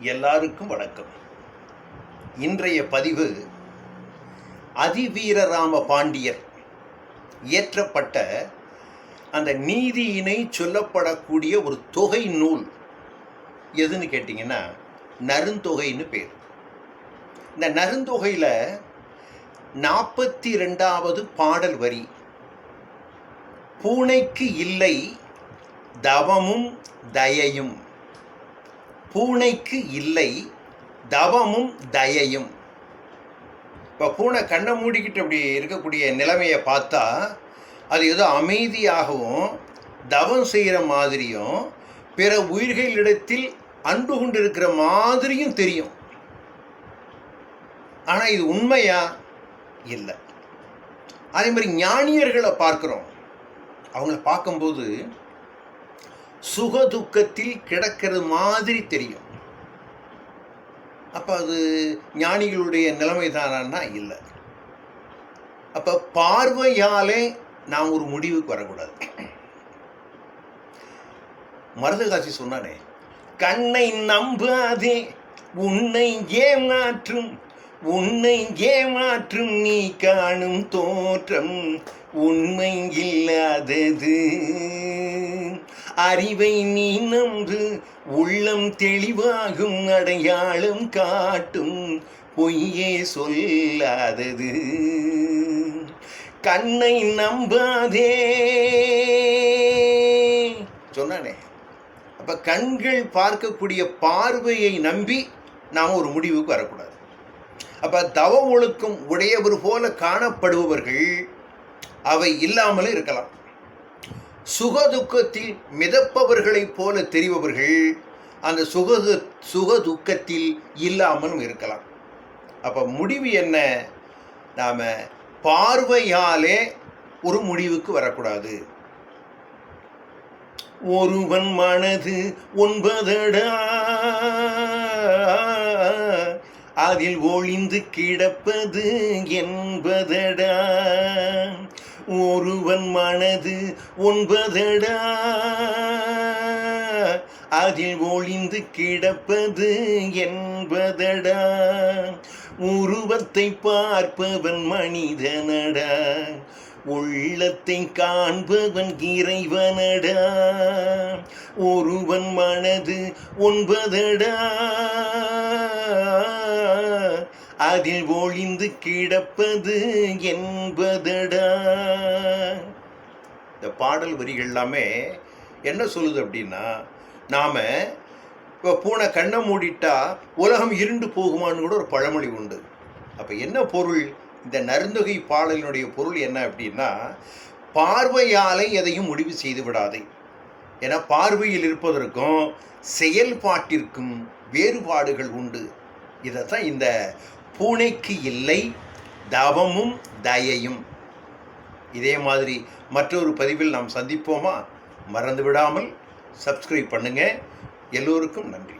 எல்லாருக்கும் வணக்கம். இன்றைய பதிவு அதிவீரராம பாண்டியர் இயற்றப்பட்ட அந்த நீதியினை சொல்லப்படக்கூடிய ஒரு தொகை நூல். எதுன்னு கேட்டிங்கன்னா நருந்தொகைன்னு பேர். இந்த நருந்தொகையில் நாற்பத்தி ரெண்டாவது பாடல் வரி. பூனைக்கு இல்லை தவமும் தயையும். பூனைக்கு இல்லை தவமும் தயையும். இப்போ பூனை கண்ணை மூடிக்கிட்டு அப்படி இருக்கக்கூடிய நிலைமையை பார்த்தா அது ஏதோ அமைதியாகவும் தவம் செய்கிற மாதிரியும் பிற உயிர்களிடத்தில் அன்பு கொண்டு இருக்கிற மாதிரியும் தெரியும். ஆனால் இது உண்மையா? இல்லை. அதே மாதிரி ஞானியர்களை பார்க்குறோம். அவங்கள பார்க்கும்போது சுகதுக்கத்தில் கிடக்கிறது மாதிரி தெரியும். அப்போ அது ஞானிகளுடைய நிலைமை தானா இல்லை. அப்போ பார்வையாலே நாம் ஒரு முடிவுக்கு வரக்கூடாது. மருதகாசி சொன்னானே கண்ணை நம்பாதே உன்னை ஏமாற்றும் உன்னை ஏமாற்றும் நீ காணும் தோற்றம் உண்மை இல்லாதது. அறிவை நீ நம்பு உள்ளம் தெளிவாகும் அடையாளம் காட்டும் பொய்யே சொல்லாதது. கண்ணை நம்பாதே. சொன்னானே. அப்ப கண்கள் பார்க்கக்கூடிய பார்வையை நம்பி நாம் ஒரு முடிவுக்கு வரக்கூடாது. அப்ப தவ ஒழுக்கம் உடையவர் போல காணப்படுபவர்கள் அவை இல்லாமலும் இருக்கலாம். சுகதுக்கத்தில் மிதப்பவர்களைப் போல தெரிபவர்கள் அந்த சுக சுக துக்கத்தில் இல்லாமலும் இருக்கலாம். அப்போ முடிவு என்ன? நாம் பார்வையாலே ஒரு முடிவுக்கு வரக்கூடாது. ஒருவன் மனது ஒன்பதடா அதில் ஒளிந்து கிடப்பது என்பதடா. ஒருவன் மனது ஒன்பதடா. அதில் ஒளிந்து கிடப்பது என்பதடா. உருவத்தை பார்ப்பவன் மனிதனடா. உள்ளத்தை காண்பவன் இறைவனடா. ஒருவன் மனது ஒன்பதடா. அதில் ஒளிந்து கிடப்பது என்பதடா. பாடல் வரிகள் எல்லாமே என்ன சொல்லுது அப்படின்னா நாம் இப்போ பூனை கண்ணை மூடிட்டா உலகம் இருண்டு போகுமான்னு கூட ஒரு பழமொழி உண்டு. அப்போ என்ன பொருள்? இந்த நருந்தொகை பாடலினுடைய பொருள் என்ன அப்படின்னா பார்வையாலை எதையும் முடிவு செய்து விடாதே. ஏன்னா பார்வையில் இருப்பதற்கும் செயல்பாட்டிற்கும் வேறுபாடுகள் உண்டு. இதைத்தான் இந்த பூனைக்கு இல்லை தவமும் தயையும். இதே மாதிரி மற்றொரு பதிவில் நாம் சந்திப்போமா? மறந்து விடாமல் சப்ஸ்கிரைப் பண்ணுங்கள் எல்லோருக்கும் நன்றி.